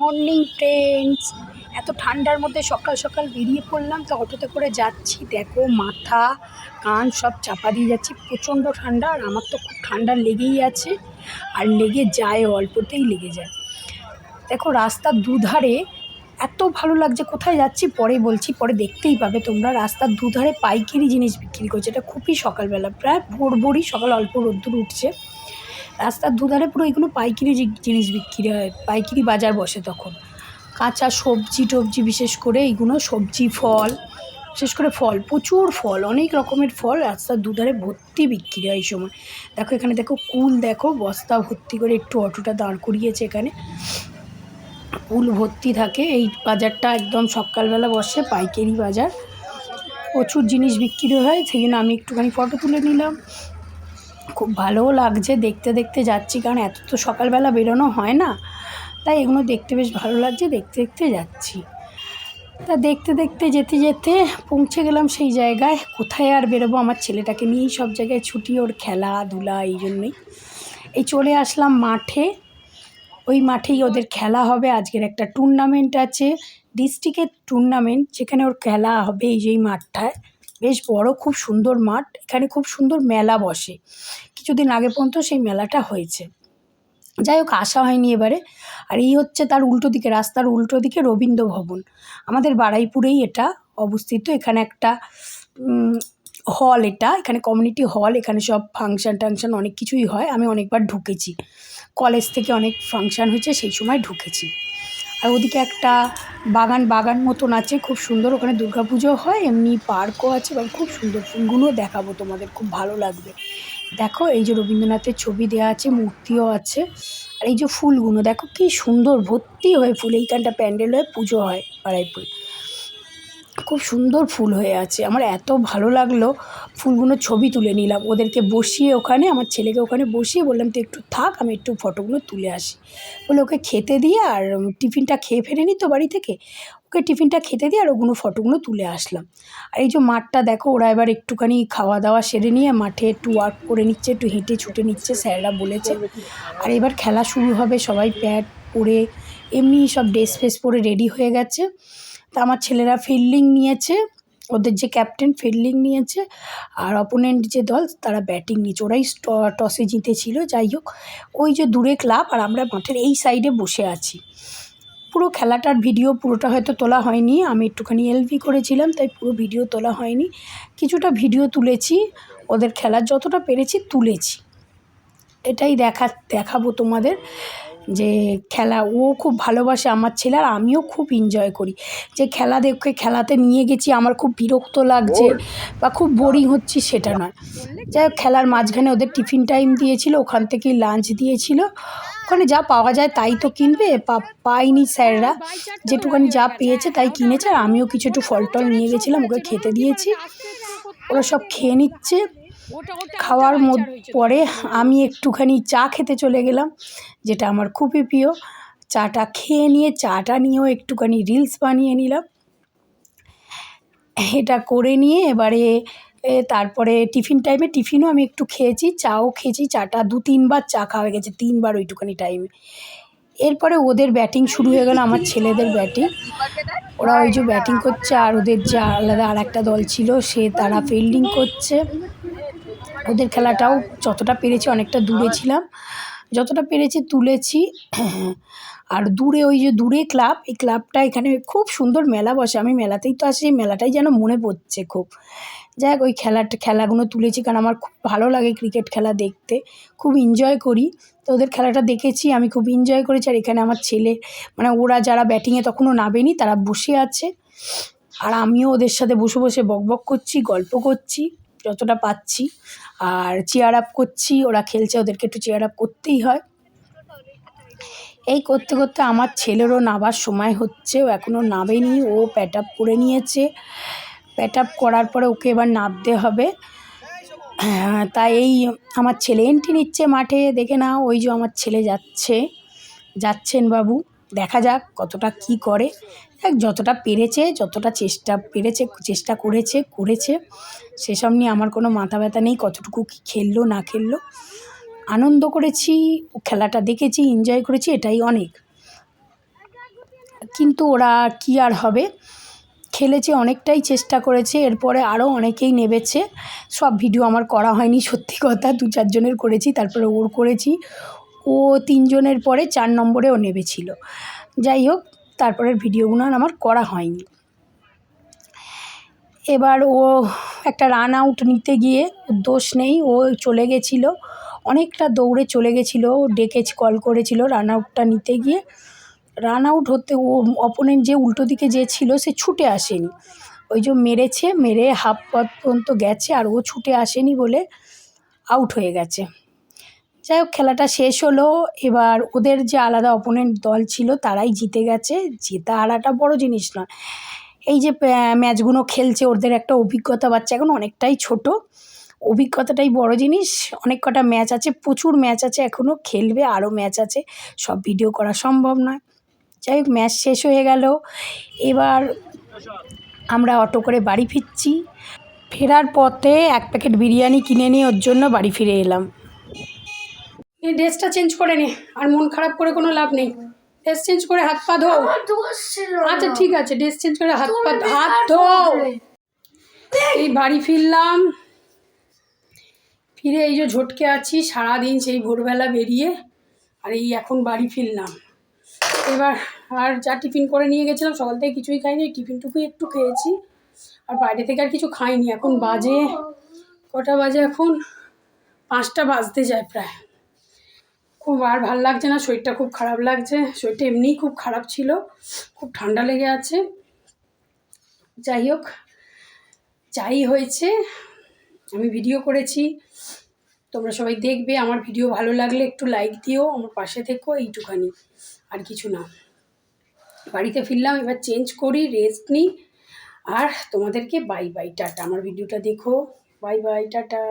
Morning friends এত ঠান্ডার মধ্যে সকাল সকাল বেরিয়ে পড়লাম তো অটোতে করে যাচ্ছি। দেখো, মাথা, কান সব চাপা দিয়ে যাচ্ছি। প্রচণ্ড ঠান্ডা আর আমার তো খুব ঠান্ডা লেগেই আছে। আর লেগে যায়, অল্পতেই লেগে যায়। দেখো, রাস্তার দুধারে এত ভালো লাগছে, কোথায় যাচ্ছি পরে বলছি, পরে দেখতেই পাবে তোমরা। রাস্তার দুধারে পাইকারি জিনিস বিক্রি করছে, এটা খুবই সকালবেলা, প্রায় ভোর ভোরই সকাল অল্প রোদ্দুর উঠছে। রাস্তার দুধারে পুরো এগুলো পাইকারি জিনিস বিক্রি হয়, পাইকারি বাজার বসে তখন। কাঁচা সবজি টবজি বিশেষ করে এইগুলো সবজি ফল, বিশেষ করে ফল, প্রচুর ফল, অনেক রকমের ফল রাস্তার দুধারে ভর্তি বিক্রি হয় এই সময়। দেখো এখানে দেখো, কুল দেখো বস্তা ভর্তি করে একটু অটোটা দাঁড় করিয়েছে এখানে। কুল ভর্তি থাকে। এই বাজারটা একদম সকালবেলা বসে, পাইকারি বাজার। প্রচুর জিনিস বিক্রি হয়, সেই জন্য আমি একটুখানি ফটো তুলে নিলাম। খুব ভালোও লাগছে, দেখতে দেখতে যাচ্ছি, কারণ এত তো সকালবেলা বেরোনো হয় না। তাই এগুলো দেখতে বেশ ভালো লাগছে, দেখতে দেখতে যাচ্ছি। তা দেখতে দেখতে, যেতে যেতে পৌঁছে গেলাম সেই জায়গায়। কোথায় আর বেরোবো? আমার ছেলেটাকে নিয়েই সব জায়গায় ছুটি, ওর খেলাধুলা, এই জন্যই। এই চলে আসলাম মাঠে। ওই মাঠেই ওদের খেলা হবে। আজকের একটা টুর্নামেন্ট আছে ডিস্ট্রিক্টের টুর্নামেন্ট যেখানে ওর খেলা হবে এই যে এই মাঠটায়। বেশ বড়, খুব সুন্দর মাঠ, এখানে খুব সুন্দর মেলা বসে। কিছুদিন আগে পর্যন্ত সেই মেলাটা হয়েছে। যাই হোক, আসা হয়নি এবারে। আর এই হচ্ছে তার উল্টো দিকে, রাস্তার উল্টো দিকে রবীন্দ্র ভবন। আমাদের বারাইপুরেই এটা অবস্থিত। এখানে একটা হল এটা। এখানে কমিউনিটি হল এখানে সব ফাংশন টাংশন অনেক কিছুই হয়। আমি অনেকবার ঢুকেছি। কলেজ থেকে অনেক ফাংশন হয়েছে, সেই সময় ঢুকেছি। আর ওদিকে একটা বাগান বাগান মতন আছে, খুব সুন্দর। ওখানে দুর্গাপুজো হয়, এমনি পার্কও আছে এবং খুব সুন্দর ফুলগুলোও দেখাবো তোমাদের, খুব ভালো লাগবে। দেখো, এই যে রবীন্দ্রনাথের ছবি দেওয়া আছে, মূর্তিও আছে, আর এই যে ফুলগুলো, দেখো কি সুন্দর, ভর্তি হয়ে ফুল, এইখানটা প্যান্ডেল হয়ে পুজো হয় বারাইপুরে খুব সুন্দর ফুল হয়ে আছে। আমার এত ভালো লাগল ফুলগুলোর ছবি তুলে নিলাম। ওদেরকে বসিয়ে ওখানে, আমার ছেলেকে ওখানে বসিয়ে বললাম তো একটু থাক, আমি একটু ফটোগুলো তুলে আসি। বলে ওকে খেতে দিয়ে আর টিফিনটা খেয়ে ফেরেনি তো বাড়ি থেকে। ওকে টিফিনটা খেতে দিয়ে আর ওগুলো ফটোগুলো তুলে আসলাম। আর এই যে মাঠটা দেখো, ওরা এবার একটুখানি খাওয়া দাওয়া সেরে নিয়ে মাঠে একটু ওয়ার্ক করে নিচ্ছে, একটু হেঁটে ছুটে নিচ্ছে, স্যাররা বলেছে। আর এবার খেলা শুরু হবে, সবাই প্যাড পরে এমনি সব ড্রেস ফ্রেস পরে রেডি হয়ে গেছে। তা আমার ছেলেরা ফিল্ডিং নিয়েছে, ওদের যে ক্যাপ্টেন ফিল্ডিং নিয়েছে, আর অপোনেন্ট যে দল, তারা ব্যাটিং নিয়েছে। ওরাই টসে জিতেছিল, যাই হোক। ওই যে দূরে ক্লাব আর আমরা মাঠের এই সাইডে বসে আছি। পুরো খেলাটার ভিডিও পুরোটা হয়তো তোলা হয়নি, আমি একটুখানি এলভি করেছিলাম, তাই পুরো ভিডিও তোলা হয়নি। কিছুটা ভিডিও তুলেছি, ওদের খেলার যতটা পেরেছি তুলেছি। এটাই দেখা, দেখাবো তোমাদের। যে খেলা ও খুব ভালোবাসে আমার ছেলে আর আমিও খুব এনজয় করি। যে খেলা দেখে খেলাতে নিয়ে গেছি আমার খুব বিরক্ত লাগছে বা খুব বোরিং হচ্ছি সেটা নয়। যাই হোক খেলার মাঝখানে ওদের টিফিন টাইম দিয়েছিল ওখান থেকেই লাঞ্চ দিয়েছিল। ওখানে যা পাওয়া যায় তাই তো কিনবে পা- পায়নি স্যাররা। যেটুকানি যা পেয়েছে তাই কিনেছে আর আমিও কিছু একটু ফল টল নিয়ে গেছিলাম ওকে খেতে দিয়েছি। ওরা সব খেয়ে নিচ্ছে। খাওয়ার মধ্যে পরে আমি একটুখানি চা খেতে চলে গেলাম যেটা আমার খুবই প্রিয়। চাটা খেয়ে নিয়ে চাটা নিয়েও একটুখানি রিলস বানিয়ে নিলাম। এটা করে নিয়ে এবারে তারপরে টিফিন টাইমে টিফিনও আমি একটু খেয়েছি চাও খেয়েছি চাটা দু তিনবার চা খাওয়া গেছে তিনবার ওইটুখানি টাইমে এরপরে ওদের ব্যাটিং শুরু হয়ে গেল আমার ছেলেদের ব্যাটিং ওরা ওই যে ব্যাটিং করছে আর ওদের যে আলাদা আর একটা দল ছিল সে তারা ফিল্ডিং করছে। ওদের খেলাটাও যতটা পেরেছি অনেকটা দূরে ছিলাম। যতটা পেরেছি তুলেছি। আর দূরে ওই যে দূরে ক্লাব এই ক্লাবটা এখানে খুব সুন্দর মেলা বসে। আমি মেলাতেই তো আসি মেলাটাই যেন মনে পড়ছে খুব। যাই হোক ওই খেলাটা খেলাগুলো তুলেছি কারণ আমার খুব ভালো লাগে ক্রিকেট খেলা দেখতে। খুব এনজয় করি। তো ওদের খেলাটা দেখেছি আমি খুব এনজয় করেছি। আর এখানে আমার ছেলে মানে ওরা যারা ব্যাটিংয়ে তখনও নামেনি তারা বসে আছে। আর আমিও ওদের সাথে বসে বসে বক বক করছি গল্প করছি। যতটা পাচ্ছি। আর চেয়ার আপ করছি ওরা খেলছে ওদেরকে একটু চেয়ার আপ করতেই হয়। এই করতে করতে আমার ছেলেরও নাবার সময় হচ্ছে ও এখনও নাবেনি ও প্যাট আপ করে নিয়েছে। প্যাট আপ করার পরে ওকে এবার নামতে হবে। হ্যাঁ, তাই এই আমার ছেলে এন্ট্রি নিচ্ছে মাঠে দেখে না ওই যে আমার ছেলে যাচ্ছে। যাচ্ছেন বাবু। দেখা যাক কতটা কি করে। যতটা পেরেছে, যতটা চেষ্টা পেরেছে, চেষ্টা করেছে করেছে, সেসব নিয়ে আমার কোনো মাথা ব্যথা নেই, কতটুকু কী খেললো, না খেললো। আনন্দ করেছি, খেলাটা দেখেছি এনজয় করেছি, এটাই অনেক। কিন্তু ওরা কি আর হবে? খেলেছে, অনেকটাই চেষ্টা করেছে, এরপরে আরও অনেকেই নেবেছে। সব ভিডিও আমার করা হয়নি, সত্যি কথা দু চারজনের করেছি, তারপরে ওর করেছি। ও তিনজনের পরে চার নম্বরেও নেবেছিল যাই হোক, তারপরের ভিডিওগুলো আমার করা হয়নি। এবার ও একটা রান আউট নিতে গিয়ে দোষ নেই, ও চলে গেছিল। অনেকটা দৌড়ে চলে গেছিল ডেকে কল করেছিল রান আউটটা নিতে গিয়ে। রান আউট হতে ও অপোনেন্ট যে উল্টো দিকে যে ছিল, সে ছুটে আসেনি। ওই যে মেরেছে, মেরে হাফ পথ পর্যন্ত গেছে, আর ও ছুটে আসেনি বলে আউট হয়ে গেছে। যাই হোক, খেলাটা শেষ হলো। এবার ওদের যে আলাদা অপোনেন্ট দল ছিল, তারাই জিতে গেছে। জেতা হারাটা বড় জিনিস নয়। এই যে ম্যাচগুলো খেলছে, ওদের একটা অভিজ্ঞতা বাচ্চা এখন অনেকটাই ছোট। অভিজ্ঞতাটাই বড় জিনিস। অনেক কটা ম্যাচ আছে, প্রচুর ম্যাচ আছে এখনও খেলবে, আরও ম্যাচ আছে। সব ভিডিও করা সম্ভব নয়। যাই হোক, ম্যাচ শেষ হয়ে গেল। এবার আমরা অটো করে বাড়ি ফিরছি। ফেরার পথে এক প্যাকেট বিরিয়ানি কিনে নিয়ে ওর জন্য বাড়ি ফিরে এলাম। এই ড্রেসটা চেঞ্জ করে নে আর মন খারাপ করে কোনো লাভ নেই। ড্রেস চেঞ্জ করে হাত পা ধো। আচ্ছা ঠিক আছে ড্রেস চেঞ্জ করে হাত পা হাত ধো। এই বাড়ি ফিরলাম। ফিরে এই যে ঝটকে আছি সারাদিন সেই ভোরবেলা বেরিয়ে আর এই এখন বাড়ি ফিরলাম। এবার আর যা টিফিন করে নিয়ে গেছিলাম সকাল থেকে কিছুই খাইনি টিফিনটুকুই একটু খেয়েছি। আর বাইরে থেকে আর কিছু খাইনি এখন বাজে কটা বাজে এখন? পাঁচটা বাজতে যায় প্রায়। খুব আর ভালো লাগছে না, শরীরটা খুব খারাপ লাগছে। শরীরটা এমনিই খুব খারাপ ছিল, খুব ঠান্ডা লেগে আছে। যাই হোক, যাই হয়েছে, আমি ভিডিও করেছি। তোমরা সবাই দেখবে, আমার ভিডিও ভালো লাগলে একটু লাইক দিও, আমার পাশে থেকো, এইটুখানি, আর কিছু না। বাড়িতে ফিরলাম, এবার চেঞ্জ করি রেস্ট নিই। আর তোমাদেরকে বাই বাই টাটা। আমার ভিডিওটা দেখো। Bye bye tata.